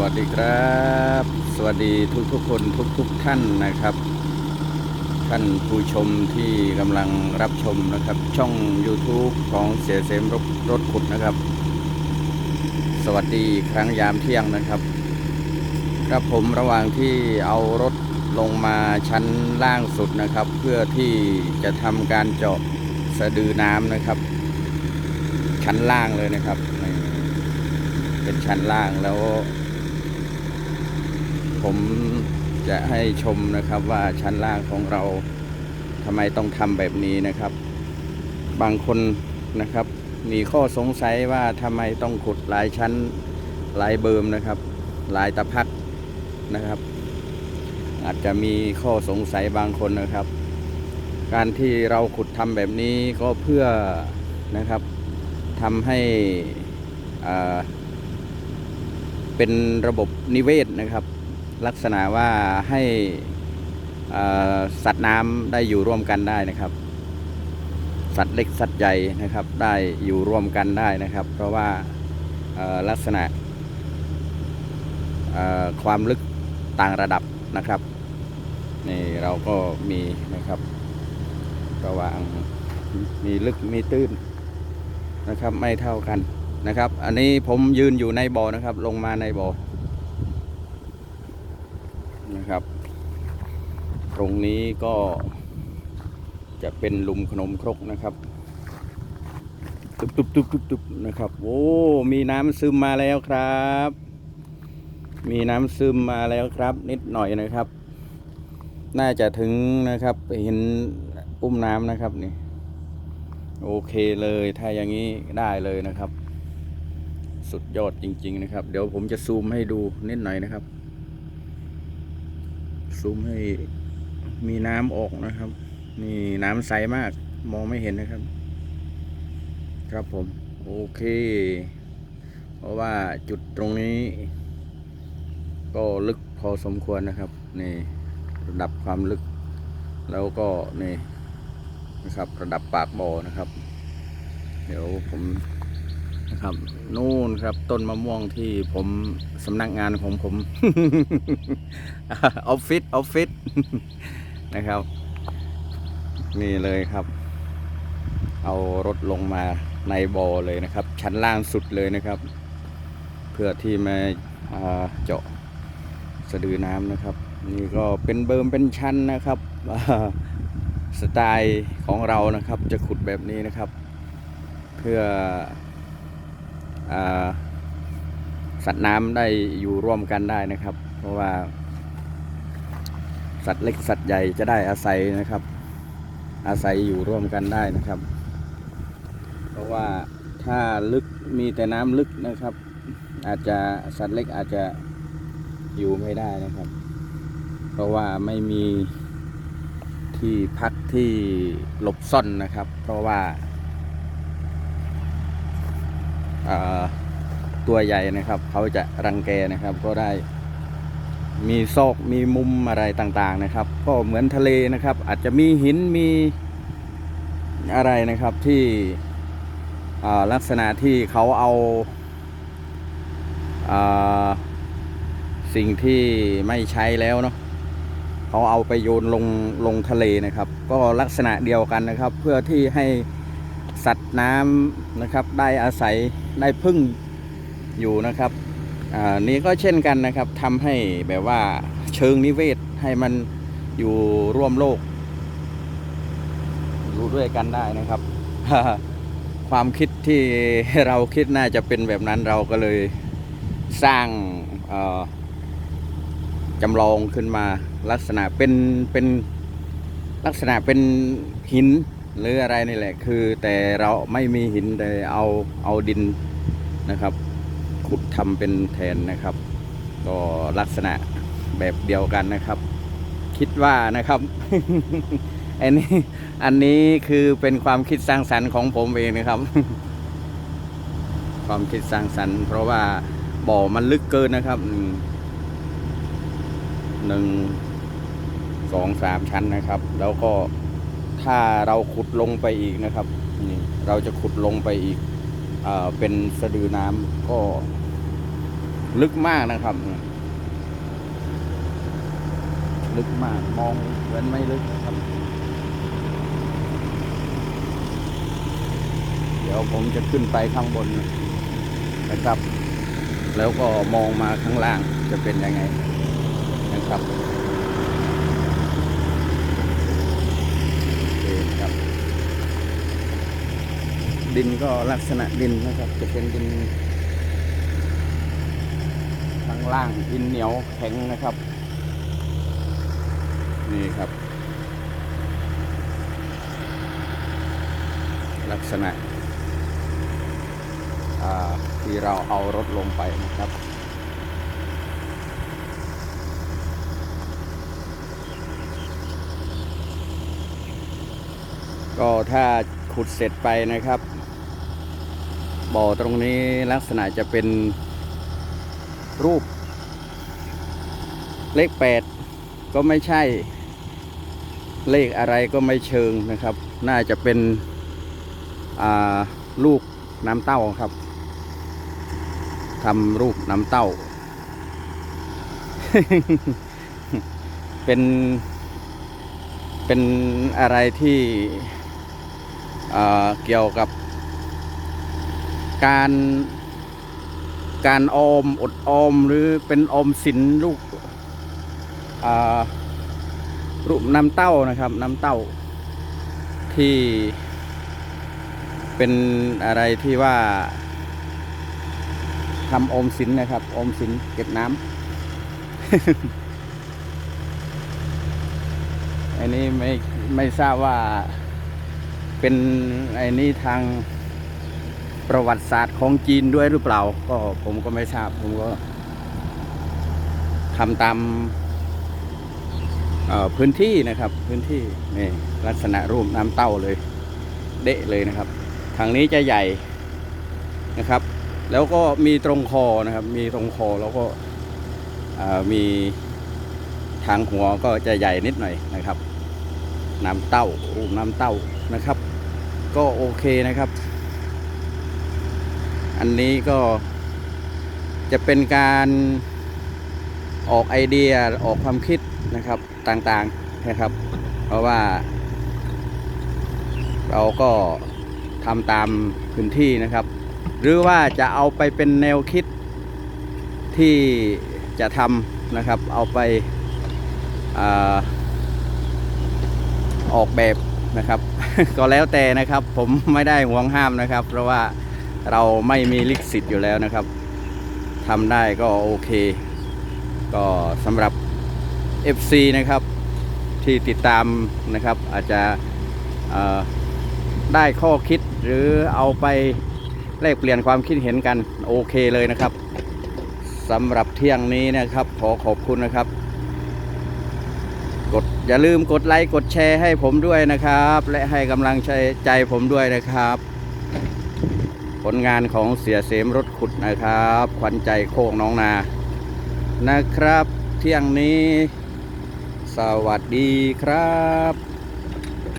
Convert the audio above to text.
วัสดีครับ สวัสดีทุกทุกๆคนทุกทุกๆท่านนะครับ ท่านผู้ชมที่กำลังรับชมนะครับ ช่อง YouTube ของเสียเสมรถรถขุดนะครับ สวัสดีครั้งยามเที่ยงนะครับ ครับผมระหว่างที่เอารถลงมาชั้นล่างสุดนะครับ เพื่อที่จะทำการเจาะสะดือน้ำนะครับ ชั้นล่างเลยนะครับเป็นชั้นล่างแล้ว ผมจะให้ชมนะครับว่าชั้นล่างของเราทำไมต้องทำแบบนี้นะครับ บางคนนะครับ มีข้อสงสัยว่าทำไมต้องขุดหลายชั้นหลายเบิมนะครับ หลายตะพักนะครับ อาจจะมีข้อสงสัยบางคนนะครับ การที่เราขุดทำแบบนี้ก็เพื่อนะครับทำให้เป็นระบบนิเวศนะครับ ลักษณะว่าให้สัตว์น้ำได้อยู่ร่วมกันได้นะครับ สัตว์เล็กสัตว์ใหญ่นะครับได้อยู่ร่วมกันได้นะครับ เพราะว่าลักษณะความลึกต่างระดับนะครับนี่เราก็มีนะครับระหว่างมีลึกมีตื้นนะครับ ไม่เท่ากันนะครับ อันนี้ผมยืนอยู่ในบ่อนะครับ ลงมาในบ่อนะครับ ตรงนี้ก็จะเป็นลุมขนมครกนะครับตุบตุบตุบตุบตุบนะครับ โอ้ มีน้ำซึมมาแล้วครับ มีน้ำซึมมาแล้วครับ นิดหน่อยนะครับ น่าจะถึงนะครับเห็นอุ้มน้ำนะครับนี่ โอเคเลย ถ้าอย่างนี้ได้เลยนะครับ สุดยอดจริง ๆ นะครับ เดี๋ยวผมจะซูมให้ดูนิดหน่อยนะครับ ซูมให้ มีน้ำออกนะครับ นี่น้ำใสมาก มองไม่เห็นนะครับ ครับผม โอเค เพราะว่าจุดตรงนี้ ก็ลึกพอสมควรนะครับ นี่ระดับความลึก แล้วก็นี่นะครับ ระดับปากบ่อนะครับ เดี๋ยวผมนะครับนู่นครับต้นมะม่วงที่ผมสำนักงานของผมออฟฟิศออฟฟิศ นะครับ นี่เลยครับ เอารถลงมาในบ่อเลยนะครับ ชั้นล่างสุดเลยนะครับ เพื่อที่มาเจาะสะดือน้ำนะครับ นี่ก็เป็นเบิมเป็นชั้นนะครับสไตล์ของเรานะครับจะขุดแบบนี้นะครับ เพื่ออสัตว์น้ำได้อยู่ร่วมกันได้นะครับ เพราะว่า สัตว์เล็กสัตว์ใหญ่จะได้อาศัยนะครับ อาศัยอยู่ร่วมกันได้นะครับ เพราะว่าถ้าลึกมีแต่น้ำลึกนะครับ อาจจะสัตว์เล็กอาจจะอยู่ไม่ได้นะครับ เพราะว่าไม่มีที่พักที่หลบซ่อนนะครับ เพราะว่าตัวใหญ่นะครับ เขาจะรังแกนะครับก็ได้ มีซอกมีมุมอะไรต่างๆนะครับ ก็เหมือนทะเลนะครับ อาจจะมีหินมีอะไรนะครับที่ลักษณะที่เขาเอาอาสิ่งที่ไม่ใช้แล้วเนาะเขาเอาไปโยนลงลงทะเลนะครับ ก็ลักษณะเดียวกันนะครับ เพื่อที่ให้สัตว์น้ำนะครับ ได้อาศัยได้พึ่งอยู่นะครับ นี่ก็เช่นกันนะครับทำให้แบบว่าเชิงนิเวศให้มันอยู่ร่วมโลก รู้ด้วยกันได้นะครับ ความคิดที่เราคิดน่าจะเป็นแบบนั้นเราก็เลยสร้างจำลองขึ้นมาลักษณะเป็นเป็นลักษณะเป็นหินหรืออะไรนี่แหละคือ แต่เราไม่มีหินแต่เอาเอาดินนะครับ ขุดทำเป็นแทนนะครับ ก็ลักษณะแบบเดียวกันนะครับ คิดว่านะครับอันนี้อันนี้คือเป็นความคิดสร้างสรรค์ของผมเองนะครับ ความคิดสร้างสรรค์ เพราะว่าบ่อมันลึกเกินนะครับหนึ่งสองสามชั้นนะครับ แล้วก็ถ้าเราขุดลงไปอีกนะครับนี่เราจะขุดลงไปอีกเอเป็นสะดือน้ำก็ ลึกมากนะครับลึกมากมองเหมือนไม่ลึกนะครับ เดี๋ยวผมจะขึ้นไปข้างบนนะครับ แล้วก็มองมาข้างล่างจะเป็นยังไงนะครับโอเคครับดินก็ลักษณะดินนะครับ จะเป็นดิน ล่างดินเหนียวแข็งนะครับ นี่ครับ ลักษณะที่เราเอารถลงไปนะครับก็ถ้าขุดเสร็จไปนะครับ บ่อตรงนี้ลักษณะจะเป็น รูป เลขแปดก็ไม่ใช่เลขอะไรก็ไม่เชิงนะครับ น่าจะเป็นลูกน้ำเต้าครับทำรูปน้ำเต้า เป็น เป็นอะไรที่เกี่ยวกับการ การออมอดออมหรือเป็นออมสินลูกรูปน้ำเต้านะครับ น้ำเต้า ที่เป็นอะไรที่ว่าทำออมสินนะครับออมสินเก็บน้ำอันนี้ไม่ไม่ทราบว่าเป็นไอ้นี่ทาง ประวัติศาสตร์ของจีนด้วยหรือเปล่า ก็ผมก็ไม่ทราบ ผมก็ทำตามพื้นที่นะครับ พื้นที่นี่ลักษณะรูปน้ำเต้าเลย เดะเลยนะครับ ทางนี้จะใหญ่นะครับ แล้วก็มีตรงคอนะครับ มีตรงคอแล้วก็มีทางหัวก็จะใหญ่นิดหน่อยนะครับ น้ำเต้ารูปน้ำเต้านะครับ ก็โอเคนะครับ อันนี้ก็จะเป็นการออกไอเดียออกความคิดนะครับต่างๆนะครับ เพราะว่า เราก็ทำตามพื้นที่นะครับ หรือว่าจะเอาไปเป็นแนวคิดที่จะทำนะครับ เอาไปอออกแบบนะครับ ก็แล้วแต่นะครับ ผมไม่ได้ห่วงห้ามนะครับ เพราะว่า เราไม่มีลิขสิทธิ์อยู่แล้วนะครับทำได้ก็โอเค ก็สำหรับ FC นะครับที่ติดตามนะครับอาจจะได้ข้อคิดหรือเอาไปแลกเปลี่ยนความคิดเห็นกันโอเคเลยนะครับสำหรับเที่ยงนี้นะครับ ขอขอบคุณนะครับ กดอย่าลืมกดไลค์กดแชร์ให้ผมด้วยนะครับ และให้กำลังใจใจผมด้วยนะครับ ผลงานของเสียเสมรถขุดนะครับขวัญใจโคกน้องนานะครับ เที่ยงนี้ สวัสดีครับ